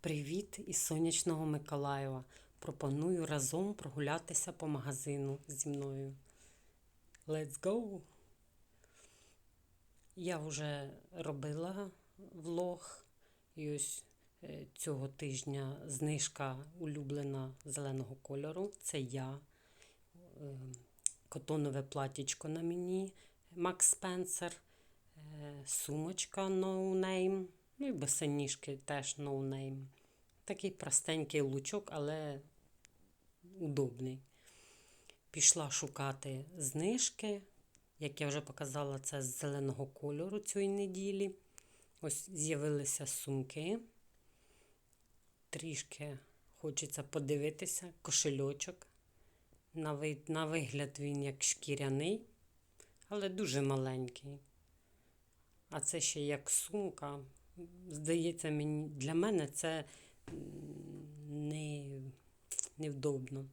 Привіт із сонячного Миколаєва. Пропоную разом прогулятися по магазину зі мною. Let's go! Я вже робила влог, і ось е, цього тижня знижка улюблена зеленого кольору. Це я. Е, Котонове платічко на мені Spencer, е, сумочка No Name. Ну і босоніжки теж no name. Такий простенький лучок, але удобний. Пішла шукати знижки. Як я вже показала, це з зеленого кольору цієї неділі. Ось з'явилися сумки. Трішки хочеться подивитися, кошельочок. На вид, на вигляд він як шкіряний, але дуже маленький. А це ще як сумка здається, мені, для мене це не, невдобно.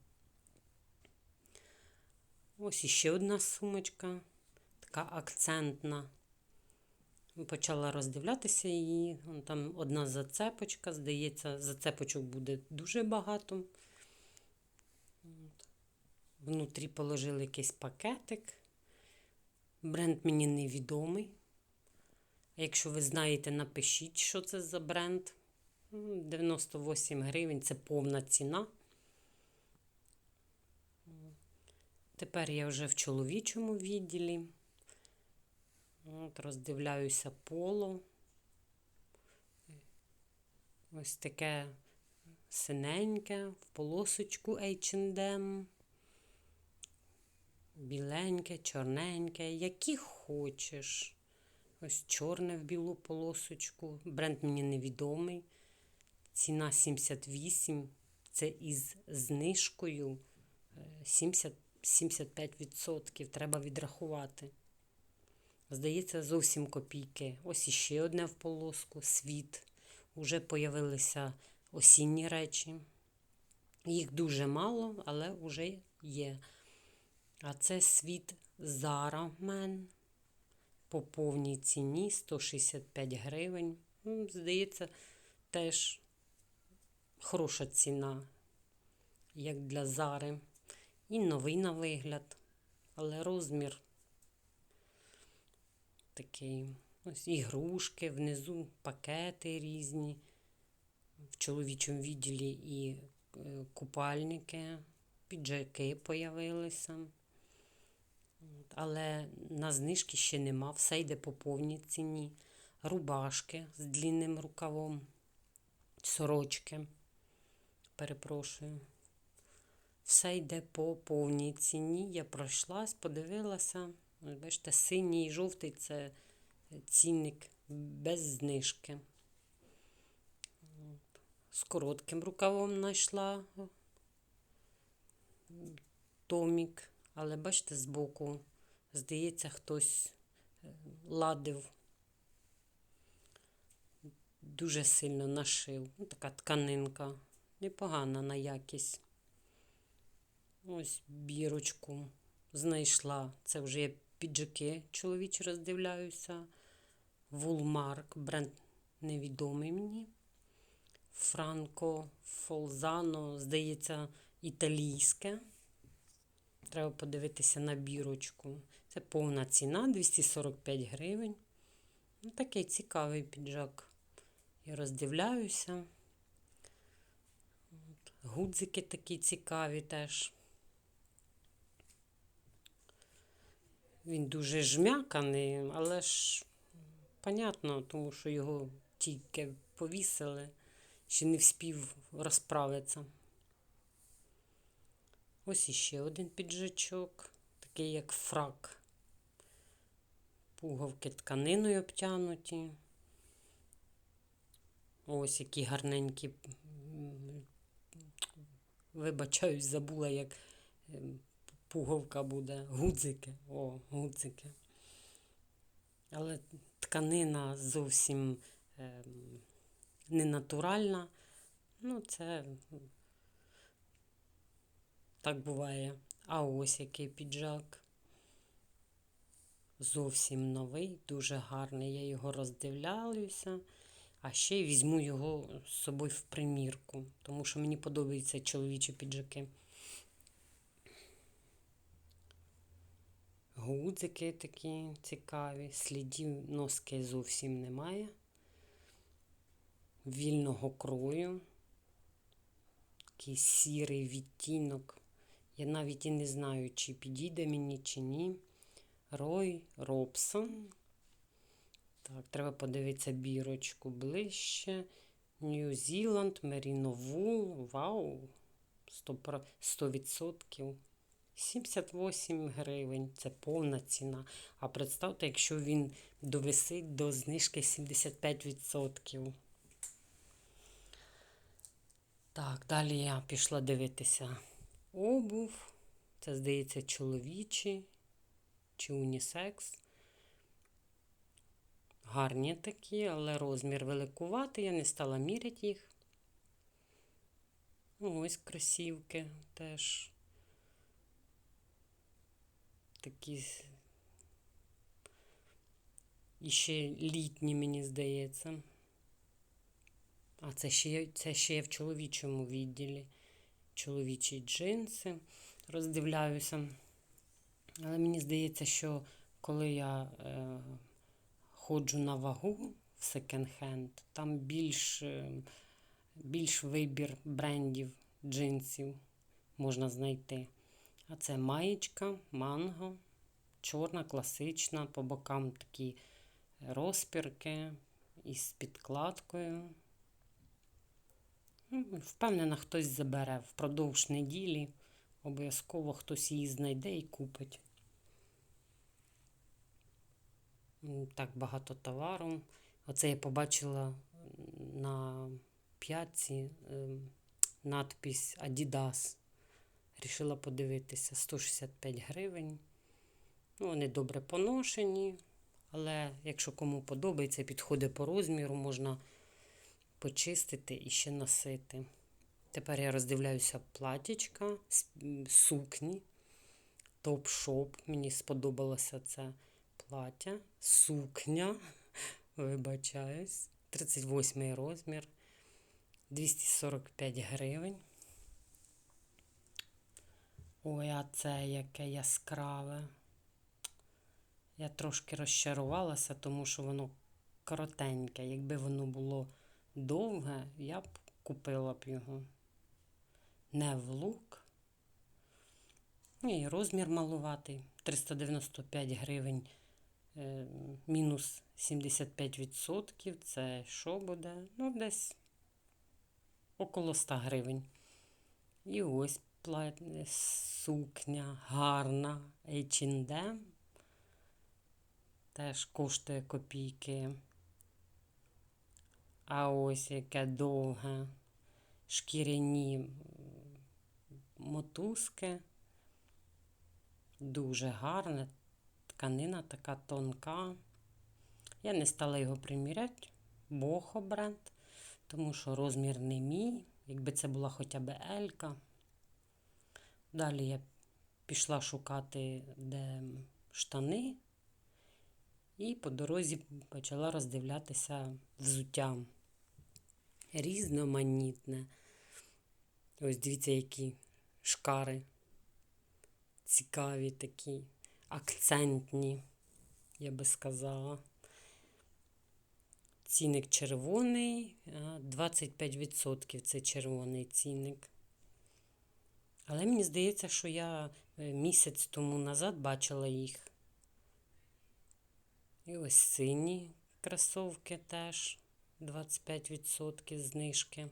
Ось іще одна сумочка, така акцентна. Почала роздивлятися її. Там одна зацепочка, здається, зацепочок буде дуже багато. Внутрі положили якийсь пакетик. Бренд мені невідомий. Якщо ви знаєте, напишіть, що це за бренд. 98 гривень це повна ціна. Тепер я вже в чоловічому відділі. От, Роздивляюся поло. Ось таке синеньке, в полосочку H&M. Біленьке, чорненьке, які хочеш. Ось чорне в білу полосочку. Бренд мені невідомий. Ціна 78. Це із знижкою 70, 75%. Треба відрахувати. Здається, зовсім копійки. Ось іще одне в полоску, світ. Уже появилися осінні речі. Їх дуже мало, але вже є. А це світ Zara Man по повній ціні 165 гривень. Ну, Здається, теж хороша ціна, як для зари. І новий на вигляд, але розмір такий. Ось ігрушки, внизу пакети різні. В чоловічому відділі і е, купальники, піджаки появилися але на знижки ще нема. Все йде по повній ціні. Рубашки з длинним рукавом, сорочки. Перепрошую. Все йде по повній ціні. Я пройшлась, подивилася. Бачите, синій і жовтий це цінник без знижки. З коротким рукавом знайшла томік, але бачите, збоку Здається, хтось е, ладив, дуже сильно нашив. Ну, така тканинка, непогана на якість. Ось бірочку знайшла. Це вже я піджаки чоловічі роздивляюся. Вулмарк, бренд невідомий мені. Франко Фолзано, здається, італійське. Треба подивитися на бірочку. Це повна ціна 245 гривень. Ну, Такий цікавий піджак. Я роздивляюся. Гудзики такі цікаві теж. Він дуже жмяканий, але ж, понятно, тому що його тільки повісили, ще не вспів розправитися. Ось іще один піджачок, такий як фрак. Пуговки тканиною обтянуті. Ось які гарненькі, вибачаюсь, забула, як ем, пуговка буде. Гудзики. О, гудзики. Але тканина зовсім е, ненатуральна. Ну, це так буває. А ось який піджак. Зовсім новий, дуже гарний. Я його роздивляюся. А ще візьму його з собою в примірку, тому що мені подобаються чоловічі піджаки. Гудзики такі цікаві, слідів носки зовсім немає. Вільного крою. Такий сірий відтінок. Я навіть і не знаю, чи підійде мені, чи ні. Рой Робсон. Так, треба подивитися бірочку ближче. Нью-Зіланд, Мерінову. Вау! 100%. 78 гривень. Це повна ціна. А представте, якщо він довисить до знижки 75%. Так, далі я пішла дивитися обув. Це, здається, чоловічий чи унісекс. Гарні такі, але розмір великуватий, я не стала міряти їх. Ось кросівки теж. Такі і ще літні, мені здається. А це ще, це ще є в чоловічому відділі. Чоловічі джинси. Роздивляюся. Але мені здається, що коли я е, ходжу на вагу в секонд-хенд, там більш, е, більш вибір брендів джинсів можна знайти. А це маєчка, манго, чорна, класична, по бокам такі розпірки із підкладкою. Ну, Впевнена, хтось забере впродовж неділі. Обов'язково хтось її знайде і купить. Так багато товару. Оце я побачила на п'ятці ем, надпись Adidas. Рішила подивитися 165 гривень. Ну, Вони добре поношені, але якщо кому подобається, підходить по розміру, можна почистити і ще носити. Тепер я роздивляюся платічка, сукні, топ-шоп. Мені сподобалося це плаття, сукня, вибачаюсь, 38 розмір, 245 гривень. Ой, а це яке яскраве. Я трошки розчарувалася, тому що воно коротеньке. Якби воно було довге, я б купила б його. Не в лук. І розмір малуватий. 395 гривень е, мінус 75%. Це що буде? Ну, десь около 100 гривень. І ось сукня гарна H&M. Теж коштує копійки. А ось яке довге шкіряні мотузки. Дуже гарне. Тканина така тонка. Я не стала його приміряти, бохо бренд, тому що розмір не мій. Якби це була хоча б Елька. Далі я пішла шукати, де штани, і по дорозі почала роздивлятися взуття. Різноманітне. Ось дивіться, які шкари. Цікаві такі, акцентні, я би сказала. Цінник червоний, 25% це червоний цінник. Але мені здається, що я е, місяць тому назад бачила їх. І ось сині кросовки теж 25% знижки.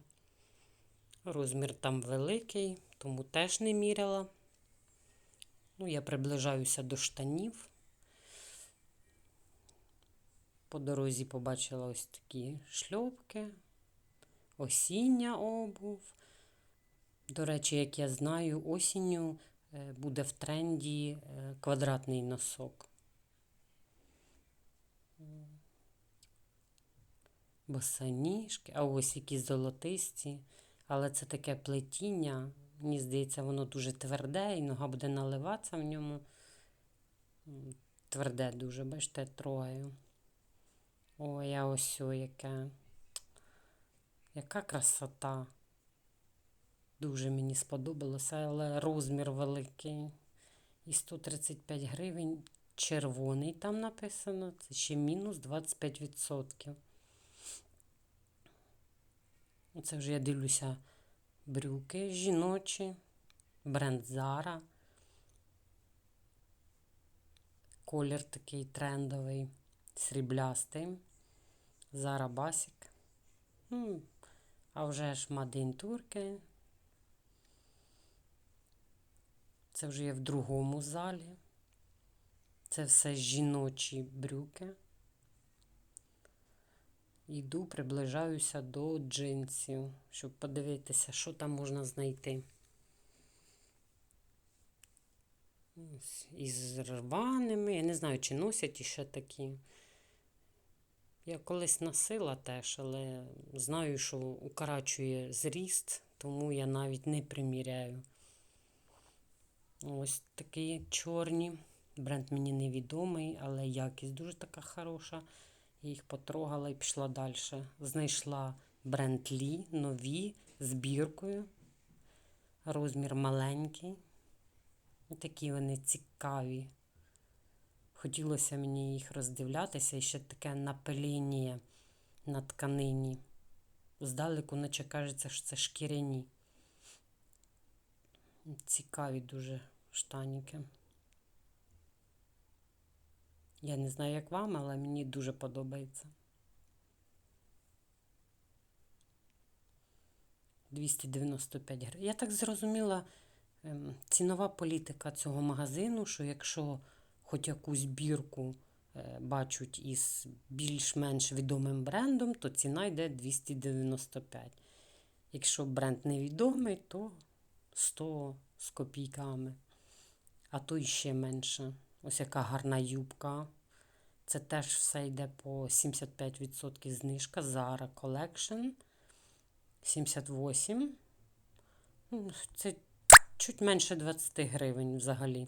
Розмір там великий, тому теж не міряла. Ну, я приближаюся до штанів. По дорозі побачила ось такі шльопки, осіння обув. До речі, як я знаю, осінню е, буде в тренді е, квадратний носок. Босоніжки, а ось які золотисті, але це таке плетіння. Мені здається, воно дуже тверде, і нога буде наливатися в ньому. Тверде дуже, бачите, трогаю. Ой, а ось о яке Яка красота. Дуже мені сподобалося, але розмір великий. І 135 гривень. Червоний там написано. Це ще мінус 25%. Оце вже я дивлюся брюки жіночі, бренд Zara. Колір такий трендовий, сріблястий. Zara Basic. Ну, а вже ж Мадин Турки. Це вже є в другому залі. Це все жіночі брюки. Йду, приближаюся до джинсів, щоб подивитися, що там можна знайти. Ось, із рваними. Я не знаю, чи носять іще такі. Я колись носила теж, але знаю, що укорачує зріст, тому я навіть не приміряю. Ось такі чорні. Бренд мені невідомий, але якість дуже така хороша. Їх потрогала і пішла далі. Знайшла бренд Лі, нові, збіркою. Розмір маленький. Такі вони цікаві. Хотілося мені їх роздивлятися і ще таке напиління на тканині. Здалеку, наче кажеться, що це шкіряні. Цікаві дуже штаніки. Я не знаю, як вам, але мені дуже подобається. 295 гривень. Я так зрозуміла, ем, цінова політика цього магазину, що якщо хоч якусь бірку е, бачать із більш-менш відомим брендом, то ціна йде 295. Якщо бренд невідомий, то 100 з копійками, а то ще менше. Ось яка гарна юбка. Це теж все йде по 75% знижка. Zara Collection 78. Ну, це чуть менше 20 гривень взагалі.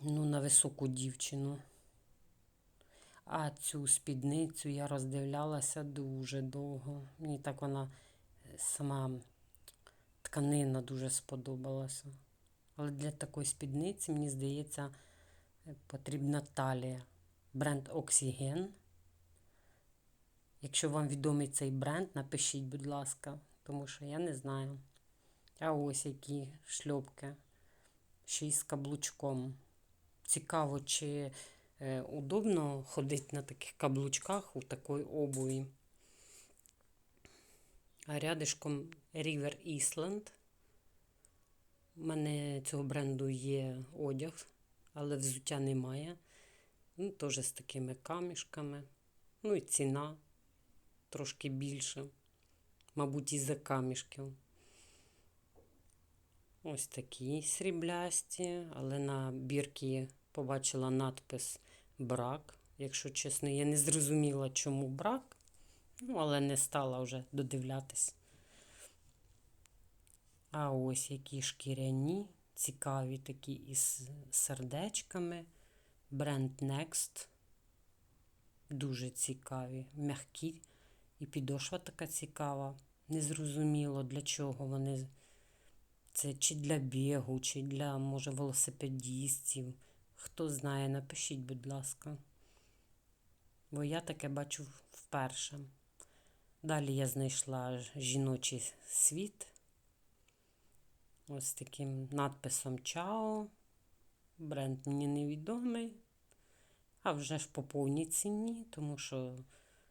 Ну, на високу дівчину. А цю спідницю я роздивлялася дуже довго. Мені так вона сама тканина дуже сподобалася. Але для такої спідниці, мені здається, потрібна талія. Бренд Oxygen. Якщо вам відомий цей бренд, напишіть, будь ласка, тому що я не знаю. А ось які шльопки. Ще й з каблучком. Цікаво, чи е, удобно ходити на таких каблучках у такої обуві. А рядишком River Island. У мене цього бренду є одяг, але взуття немає. Ну, Теж з такими камішками. Ну і ціна трошки більша. Мабуть, із-за камішків. Ось такі сріблясті, але на бірці побачила надпис брак. Якщо чесно, я не зрозуміла, чому брак, ну, але не стала вже додивлятись. А ось які шкіряні, цікаві такі із сердечками. Бренд Next. Дуже цікаві, м'які. І підошва така цікава. Незрозуміло, для чого вони. Це чи для бігу, чи для, може, велосипедістів. Хто знає, напишіть, будь ласка. Бо я таке бачу вперше. Далі я знайшла жіночий світ. Ось таким надписом Чао. Бренд мені невідомий. А вже ж по повній ціні, тому що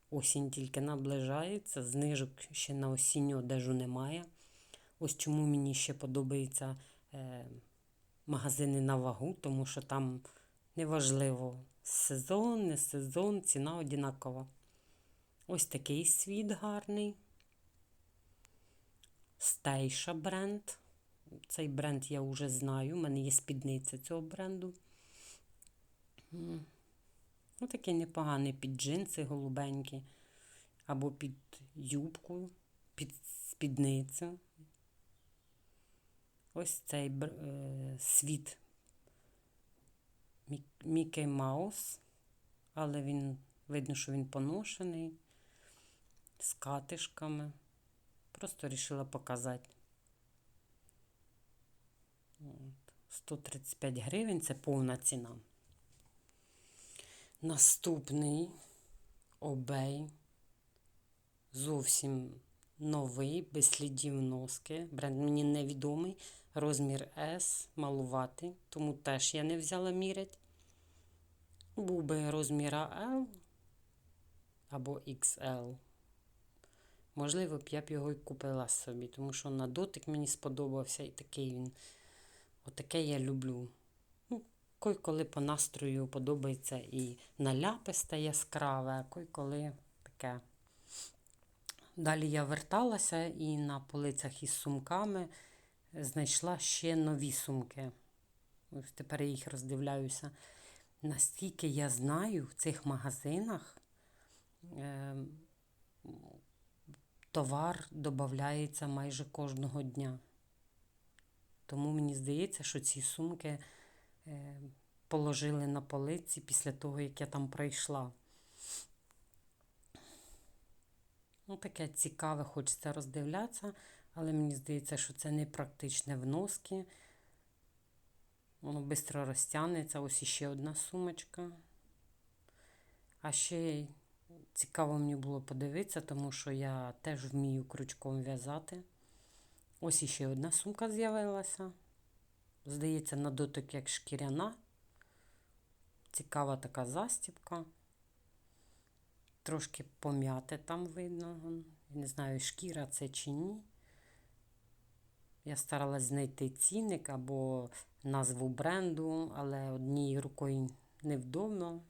осінь тільки наближається, знижок ще на осінню одежу немає. Ось чому мені ще подобаються е, магазини на вагу, тому що там неважливо сезон, не сезон, ціна одинакова. Ось такий світ гарний. Стейша бренд. Цей бренд я вже знаю. У мене є спідниця цього бренду. Ну, такий непоганий під джинси голубенькі. Або під юбку, під спідницю. Ось цей е, світ Мікей Маус, але він видно, що він поношений. з катишками. Просто вирішила показати. От. 135 гривень це повна ціна. Наступний обей. Зовсім новий, без слідів носки. Бренд мені невідомий. Розмір S, малуватий, тому теж я не взяла мірять. Був би розміра L або XL. Можливо, б я б його і купила собі, тому що на дотик мені сподобався і такий він. Отаке я люблю. Ну, кой коли по настрою подобається і наляписте яскраве, кой коли таке. Далі я верталася і на полицях із сумками знайшла ще нові сумки. Ось тепер я їх роздивляюся. Настільки я знаю, в цих магазинах е, товар додається майже кожного дня. Тому мені здається, що ці сумки е, положили на полиці після того, як я там пройшла. Ну, таке цікаве, хочеться роздивлятися, але мені здається, що це не практичне в носки. Воно швидко розтягнеться. Ось іще одна сумочка. А ще цікаво мені було подивитися, тому що я теж вмію крючком в'язати. Ось іще одна сумка з'явилася. Здається, на дотик як шкіряна. Цікава така застібка. Трошки пом'яте там видно. Не знаю, шкіра це чи ні. Я старалась знайти цінник або назву бренду, але однією рукою невдобно.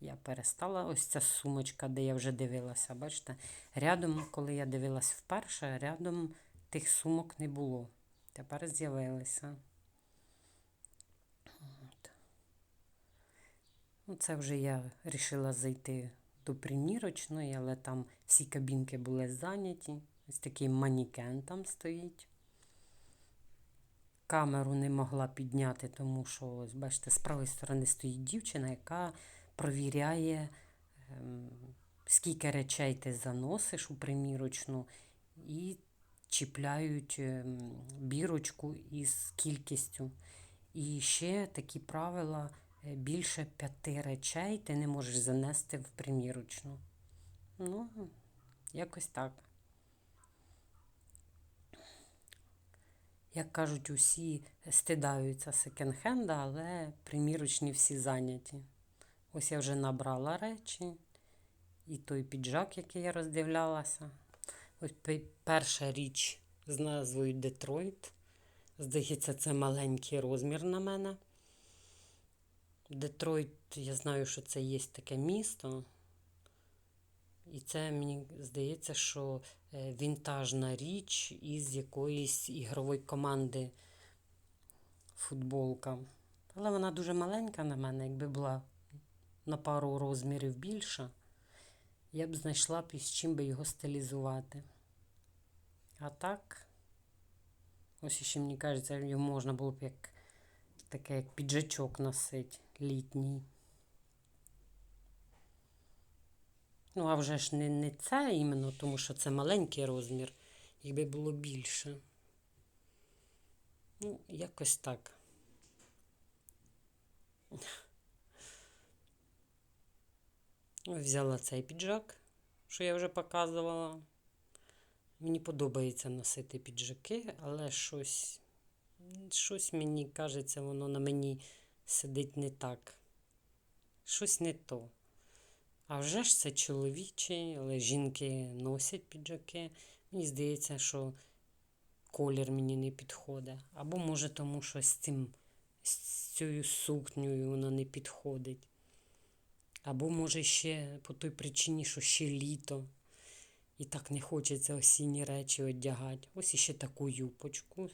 Я перестала ось ця сумочка, де я вже дивилася. Бачите, рядом, коли я дивилась вперше, рядом тих сумок не було. Тепер з'явилися. Ну, Це вже я вирішила зайти до примірочної, але там всі кабінки були зайняті. Ось такий манікен там стоїть. Камеру не могла підняти, тому що, ось, бачите, з правої сторони стоїть дівчина, яка провіряє, ем, скільки речей ти заносиш у примірочну, і чіпляють ем, бірочку із кількістю. І ще такі правила е, більше п'яти речей ти не можеш занести в примірочну. Ну, якось так. Як кажуть, усі стидаються секонд-хенда, але примірочні всі зайняті. Ось я вже набрала речі. І той піджак, який я роздивлялася. Ось перша річ з назвою Детройт. Здається, це маленький розмір на мене. Детройт, я знаю, що це є таке місто. І це мені здається, що е, вінтажна річ із якоїсь ігрової команди футболка. Але вона дуже маленька на мене, якби була на пару розмірів більша, я б знайшла б із чим би його стилізувати. А так, ось ще мені кажеться, його можна було б як таке, як піджачок носити літній. Ну, а вже ж не, не це іменно, тому що це маленький розмір, якби було більше. Ну, якось так. Взяла цей піджак, що я вже показувала. Мені подобається носити піджаки, але щось, щось мені кажеться, воно на мені сидить не так. Щось не то. А вже ж це чоловічі, але жінки носять піджаки. Мені здається, що колір мені не підходить. Або, може, тому що з цим, з цією сукнею вона не підходить. Або, може, ще по той причині, що ще літо. І так не хочеться осінні речі одягати. Ось іще таку юпочку.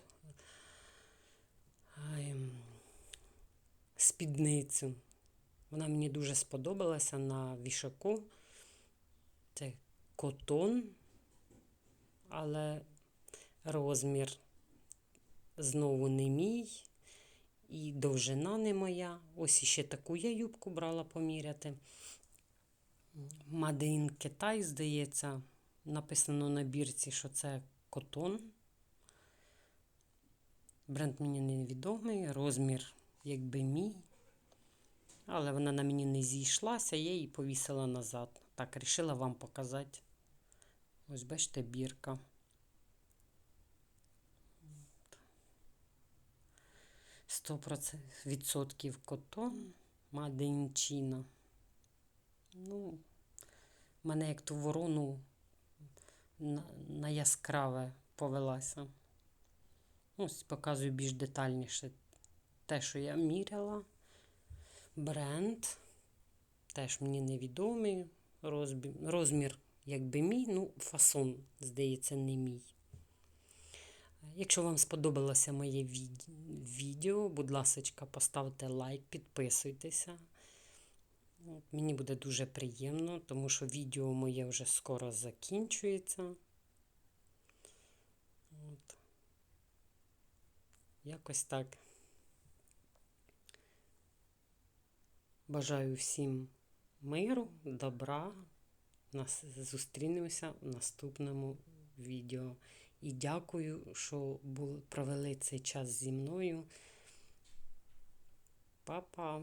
Спідницю. Вона мені дуже сподобалася на вішаку. Це котон, але розмір знову не мій. І довжина не моя. Ось іще таку я юбку брала поміряти. Мадин Китай, здається, Написано на бірці, що це котон. Бренд мені невідомий, розмір якби мій. Але вона на мені не зійшлася, я її повісила назад. Так, рішила вам показати. Ось бачите, бірка. Сто відсотків котон, Made in China. Ну, мене як ту ворону на, на яскраве повелася. Ось показую більш детальніше те, що я міряла. Бренд. Теж мені невідомий. Розмір, якби мій, ну, фасон, здається, не мій. Якщо вам сподобалося моє відео, будь ласка, поставте лайк, підписуйтеся. Мені буде дуже приємно, тому що відео моє вже скоро закінчується. От. Якось так. Бажаю всім миру, добра. Нас зустрінемося в наступному відео. І дякую, що провели цей час зі мною. Па-па!